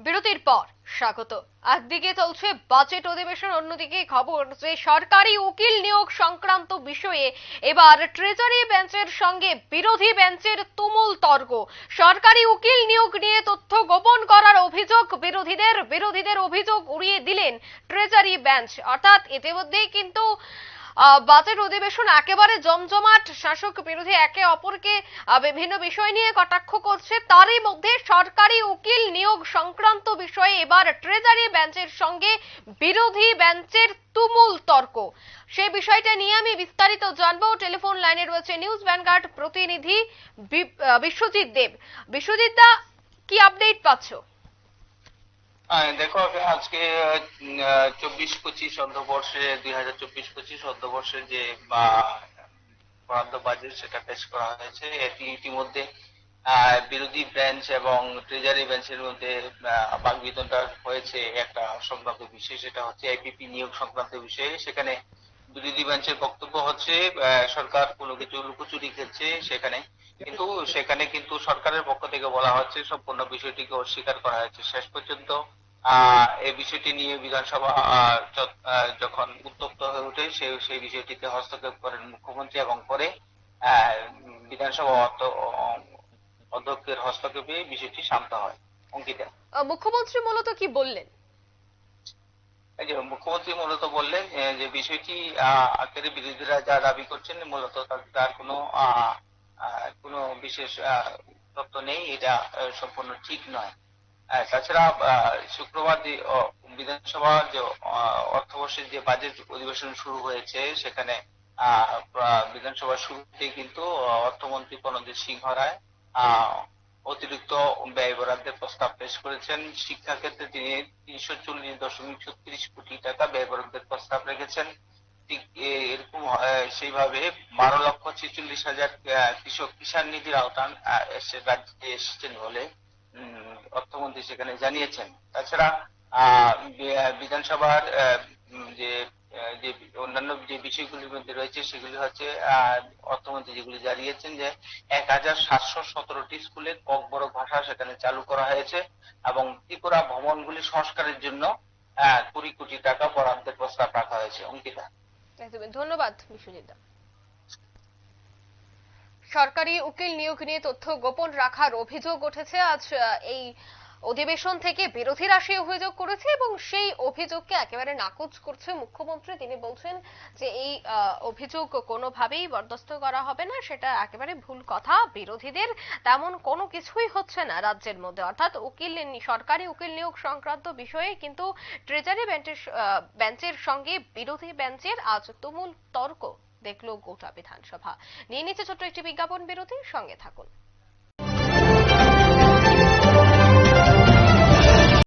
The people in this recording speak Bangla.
বিরতির পর স্বাগত। একদিকে চলছে বাজেট অধিবেশন, অন্যদিকে খবর যে সরকারি উকিল নিয়োগ সংক্রান্ত বিষয়ে এবার ট্রেজারি বেঞ্চের সঙ্গে বিরোধী বেঞ্চের তুমুল তর্ক। সরকারি উকিল নিয়োগ নিয়ে তথ্য গোপন করার অভিযোগ বিরোধীদের বিরোধীদের অভিযোগ উড়িয়ে দিলেন ট্রেজারি বেঞ্চ অর্থাৎ ইতিমধ্যেই কিন্তু বাজেট অধিবেশন একেবারে জমজমাট। শাসক বিরোধী একে অপরকে বিভিন্ন বিষয় নিয়ে কটাক্ষ করছে। তারই মধ্যে সরকারি উকিল নিয়োগ সংক্রান্ত বিষয়ে এবার ট্রেজারি বেঞ্চের সঙ্গে বিরোধী বেঞ্চের তুমুল তর্ক। সেই বিষয়টা নিয়ে আমি বিস্তারিত জানব। টেলিফোন লাইনে রয়েছে নিউজ ভ্যানগার্ড প্রতিনিধি বিশ্বজিৎ দেব। বিশ্বজিৎ দা, কি আপডেট পাচ্ছ? দেখো আজকে চব্বিশ পঁচিশ অর্ধবর্ষে দুই হাজার চব্বিশ পঁচিশ অর্ধবর্ষের যে বরাদ্দ বাজেট সেটা পেশ করা হয়েছে এটি ইতিমধ্যে বিরোধী বেঞ্চ এবং ট্রেজারি বেঞ্চের মধ্যে আহ, বাকবিতণ্ডা হয়েছে। একটা সংক্রান্ত বিষয় সেটা হচ্ছে আইপিপি নিয়োগ সংক্রান্ত বিষয়ে। সেখানে বিরোধী বেঞ্চের বক্তব্য হচ্ছে সরকার কোনো কিছু লুকোচুরি খেলছে সেখানে কিন্তু সেখানে কিন্তু সরকারের পক্ষ থেকে বলা হচ্ছে সম্পূর্ণ বিষয়টিকে অস্বীকার করা হয়েছে। শেষ পর্যন্ত এই বিষয়টি নিয়ে বিধানসভা যখন উত্তপ্ত হয়ে ওঠে সেই সেই বিষয়টিতে হস্তক্ষেপ করেন মুখ্যমন্ত্রী এবং পরে বিধানসভা অধ্যক্ষের হস্তক্ষেপে বিষয়টি শান্ত হয়। অঙ্কিতা? মুখ্যমন্ত্রী মূলত কি বললেন? মুখ্যমন্ত্রী মূলত বললেন যে বিষয়টি বিরোধীরা যা দাবি করছেন মূলত তার- কোনো আহ, কোনো বিশেষ তথ্য নেই, এটা সম্পূর্ণ ঠিক নয়। তাছাড়া শুক্রবার বিধানসভার যে অর্থবর্ষের যে বাজেট অধিবেশন শুরু হয়েছে, সেখানে বিধানসভার শুরুতেই কিন্তু অর্থমন্ত্রী প্রণজিৎ সিংহ রায় অতিরিক্ত ব্যয় বরাদ্দের প্রস্তাব পেশ করেছেন। শিক্ষাক্ষেত্রে তিনি তিনশো চল্লিশ দশমিক ছত্রিশ কোটি টাকা ব্যয় বরাদ্দের প্রস্তাব রেখেছেন। এরকম সেইভাবে বারো লক্ষ ছেচল্লিশ হাজার কৃষক কিষাণ নিধির আওতান রাজ্যে এসেছেন বলে অর্থমন্ত্রী সেখানে জানিয়েছেন। তাছাড়া বিধানসভার যে যে অন্যান্য যে বিষয়গুলির মধ্যে রয়েছে, সেগুলি হচ্ছে অর্থমন্ত্রী যেগুলি জানিয়েছেন যে, এক হাজার সাতশো সতেরোটি স্কুলে ককবরক ভাষা সেখানে চালু করা হয়েছে এবং ত্রিপুরা ভবনগুলি সংস্কারের জন্য কুড়ি কোটি টাকা বরাদ্দের প্রস্তাব রাখা হয়েছে। অঙ্কিতা। ধন্যবাদ বিশ্বজিৎ সরকারি উকিল নিয়োগ নিয়ে তথ্য গোপন রাখার অভিযোগ উঠেছে। আজ এই অধিবেশন থেকে বিরোধীরা সেই অভিযোগ করেছে এবং সেই অভিযোগকে একেবারে নাকচ করছে মুখ্যমন্ত্রী। তিনি বলছেন যে এই অভিযোগ কোনোভাবেই বরদাস্ত করা হবে না, সেটা একেবারে ভুল কথা। বিরোধীদের তেমন কোনো কিছুই হচ্ছে না রাজ্যের মধ্যে। অর্থাৎ উকিল সরকারি উকিল নিয়োগ সংক্রান্ত বিষয়ে কিন্তু ট্রেজারি বেঞ্চের বেঞ্চের সঙ্গে বিরোধী বেঞ্চের আজ তুমুল তর্ক। দেখল গোটা বিধানসভা। নিয়ে নিচ্ছে ছোট্ট একটি বিজ্ঞাপন বিরতির সঙ্গে থাকুন।